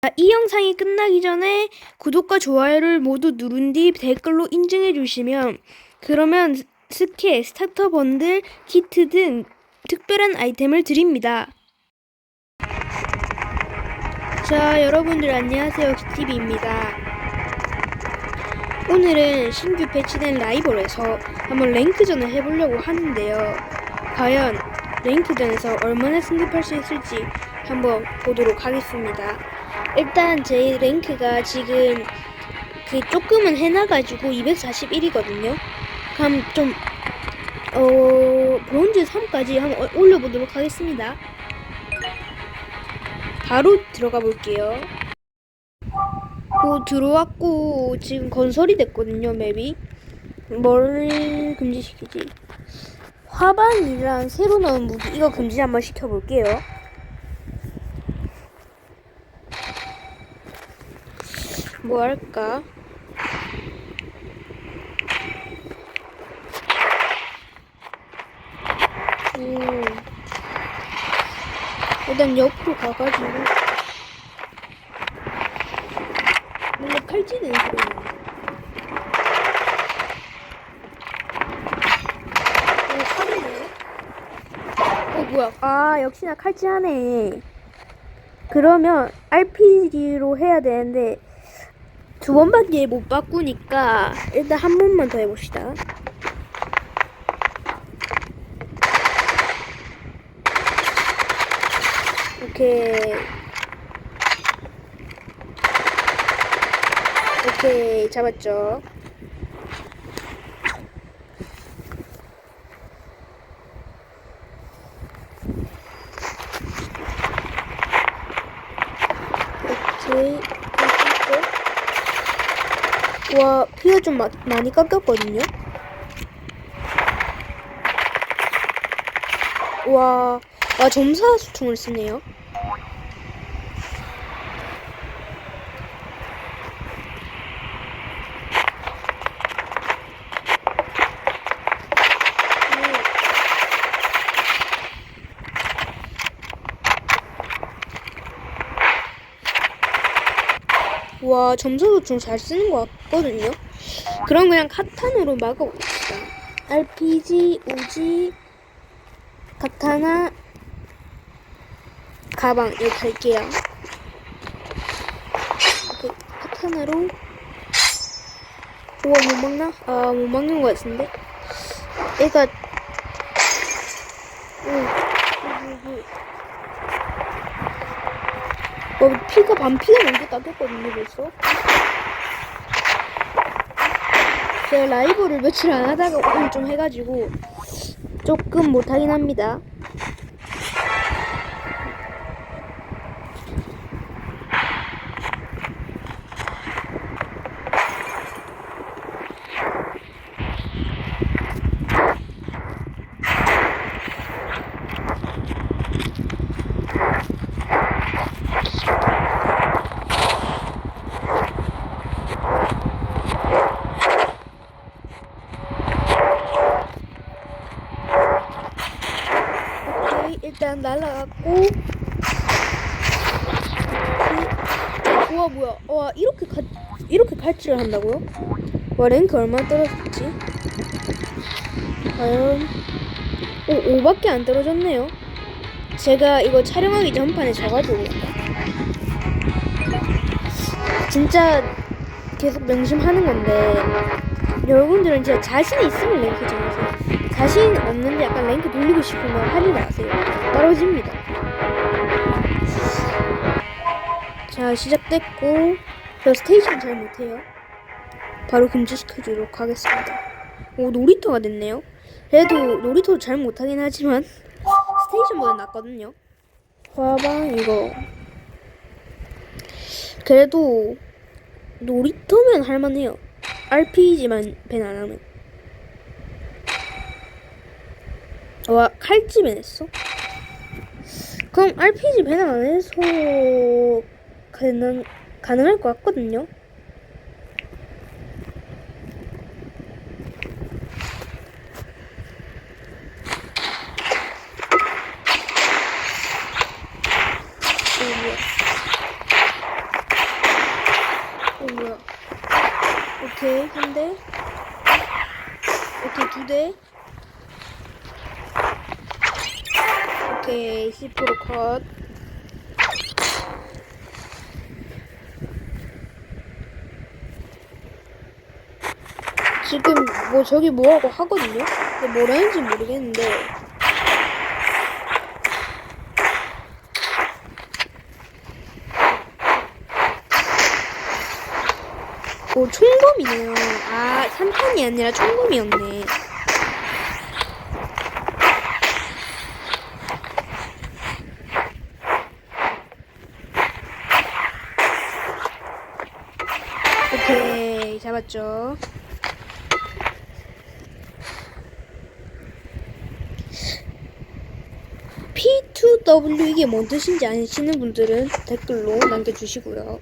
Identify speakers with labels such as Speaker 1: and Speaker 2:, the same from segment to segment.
Speaker 1: 자, 이 영상이 끝나기 전에 구독과 좋아요를 모두 누른 뒤 댓글로 인증해 주시면 그러면 스- 스케, 스타터 번들, 키트 등 특별한 아이템을 드립니다. 자, 여러분들 안녕하세요. 키티비입니다. 오늘은 신규 배치된 라이벌에서 한번 랭크전을 해보려고 하는데요. 과연 랭크전에서 얼마나 승급할 수 있을지 한번 보도록 하겠습니다. 일단 제 랭크가 지금 그 조금은 해놔가지고 241이거든요. 그럼 좀, 어, 브론즈 3까지 한번 어- 올려보도록 하겠습니다. 바로 들어가 볼게요. 오, 들어왔고, 지금 건설이 됐거든요, 맵이. 뭘 금지시키지? 화반이랑 새로 나온 무기, 이거 금지 한번 시켜볼게요. 뭐 할까? 음. 일단 옆으로 가가지고 뭔가 나네. 오, 칼이네. 어, 뭐야. 아, 역시나 칼찌하네. 그러면 RPG로 해야 되는데 두 번밖에 못 바꾸니까 일단 한 번만 더 해봅시다. 오케이. 오케이, 잡았죠. 오케이. 됐고. 와, 피가 좀 마, 많이 깎였거든요. 와, 와 점사 수총을 쓰네요. 와, 점수도 좀 잘 쓰는 것 같거든요. 그럼 그냥 카탄으로 막아봅시다. RPG, 우지, 카타나, 가방 여기 갈게요. 오케이, 카타나로. 우와, 못 막나? 아, 못 막는 것 같은데? 얘가, 오, 오, 오, 오. 어, 피가 반피가 넘게 깎였거든요, 벌써. 제가 라이브를 며칠 안 하다가 오늘 좀 해가지고 조금 못하긴 합니다. 오케이, 일단 날라갔고. 오케이. 우와, 뭐야. 와, 이렇게 가, 이렇게 칼질을 한다고요? 와, 랭크 얼마 떨어졌지? 과연. 오, 5밖에 안 떨어졌네요. 제가 이거 촬영하기 전판에 져가지고. 진짜 계속 명심하는 건데. 여러분들은 진짜 자신이 있으면 랭크 정하세요. 자신 없는데 약간 랭크 돌리고 싶으면 하지 마세요. 떨어집니다. 자, 시작됐고, 저 스테이션 잘 못해요. 바로 금지시켜주도록 하겠습니다. 오, 놀이터가 됐네요. 그래도 놀이터 잘 못하긴 하지만, 스테이션보다 낫거든요. 화방, 이거. 그래도, 놀이터면 할만해요. RPG만 밴 안 하면. 와 칼집 밴 했어? 그럼 RPG 밴 안 해서 가능 가능할 것 같거든요. 오, 뭐야. 오케이 한 대. 오케이 두 대. 오케이 C4로 컷. 지금 뭐 저기 뭐하고 하거든요? 근데 뭐라 는지 모르겠는데 오 총검이네요 아 3판이 아니라 총검이었네. 오케이 잡았죠. P2W 이게 뭔 뜻인지 아시는 분들은 댓글로 남겨주시고요.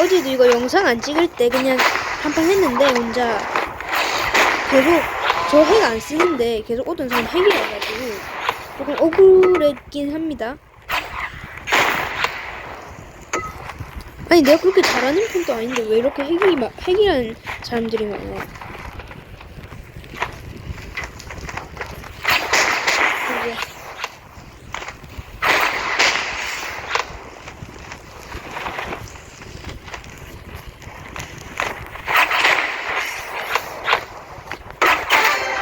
Speaker 1: 어제도 이거 영상 안 찍을 때 그냥 한판 했는데 혼자 계속 저 핵 안 쓰는데 계속 오던 사람 핵이라가지고 조금 억울했긴 합니다. 아니 내가 그렇게 잘하는 편도 아닌데 왜 이렇게 핵이 막 핵이라는 사람들이 많아? 이제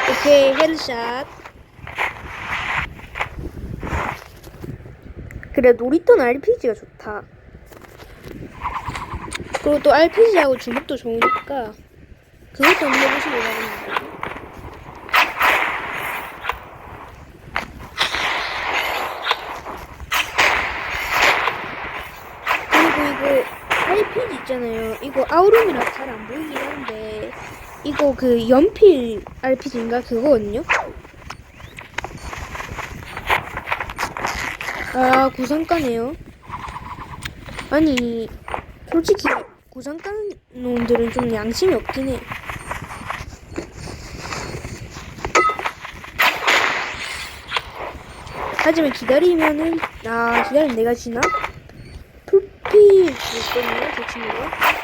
Speaker 1: 오케이 헤드샷 그래 놀이터는 RPG가 좋다 그리고 또 RPG하고 주먹도 좋으니까 그것도 한번 해보시기 바랍니다 그리고 이거 RPG 있잖아요. 이거 아우룸이라 잘 안 보이긴 한데 이거 그 연필 RPG인가 그거거든요. 아 구상가네요. 아니 솔직히 구상가 놈들은 좀 양심이 없긴 해. 하지만 기다리면은 아 기다리면 내가 지나? 풀피 있거든요, 제 친구가.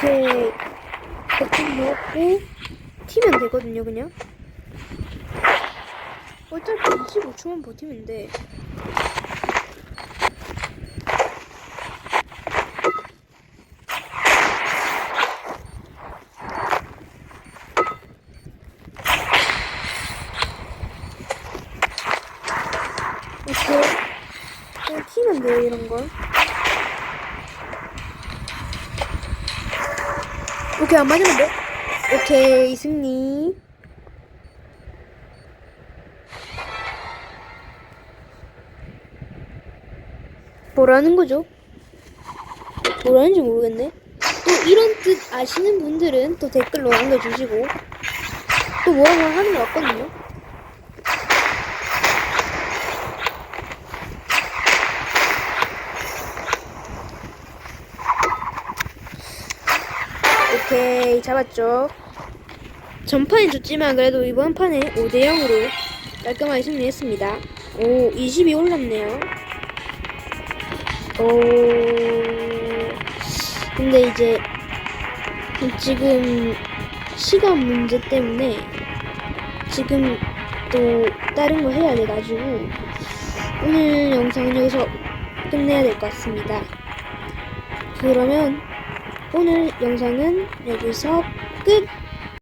Speaker 1: 이렇게 버튼 넣고 되거든요, 그냥. 어차피 25초만 버티면 돼. 이렇게 그냥 튀면 돼요, 이런 건. 오케이, 안 맞으면 돼. 오케이, 승리. 뭐라는 거죠? 뭐라는지 모르겠네. 또 이런 뜻 아시는 분들은 또 댓글로 남겨주시고 또 뭐라고 하는 거 같거든요. 오케이 잡았죠 전판에 졌지만 그래도 이번 판에 5대 0으로 깔끔하게 승리했습니다 오 20이 올랐네요 오 근데 이제 지금 시간 문제 때문에 지금 또 다른 거 해야 돼가지고 오늘 영상은 여기서 끝내야 될 것 같습니다 그러면 오늘 영상은 여기서 끝!